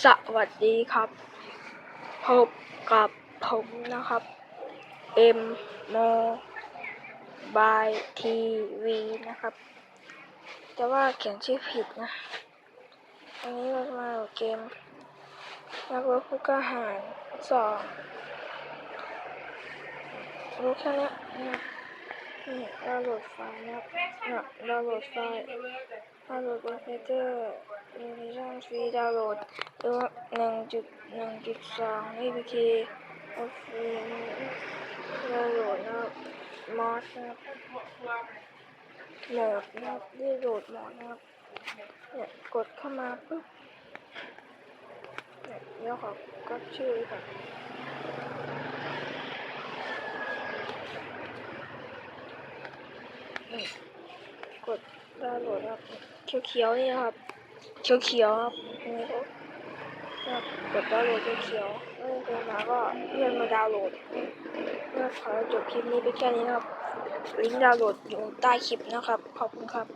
สวัสดีครับ พบกับผมนะครับ M m o b i l e TV นะครับ แต่ว่าเขียนชื่อผิดนะ อันนี้เรามาเกมนักรบผู้กล้าหาญสองรู้แค่นี้นะนี่เราโหลดไฟล์นะครับเนี่ยเราโหลดไฟล์เราโหลดบนเพจเจอร์ มีช่องฟรีดาวน์โหลดหรือว่าหนึ่งจุดหนึ่งจุดสอง APK เอฟรีดาวน์โหลดนะครับมอสนะครับโหลดนะครับได้โหลดมอสนะครับเนี่ยกดเข้ามาปุ๊บเนี่ยเดี๋ยวขอก๊อปชื่อไว้ก่อนกดดาวน์โหลดครับเขียวๆนี่ครับ เขียวๆครับนี่ก็ครับกดดาวน์โหลดเขียวๆแล้วเดินมาก็เลื่อนมาดาวน์โหลดก็ขอจบคลิปนี้ไปแค่นี้นะครับลิงก์ดาวน์โหลดอยู่ใต้คลิปนะครับ ขอบคุณครับ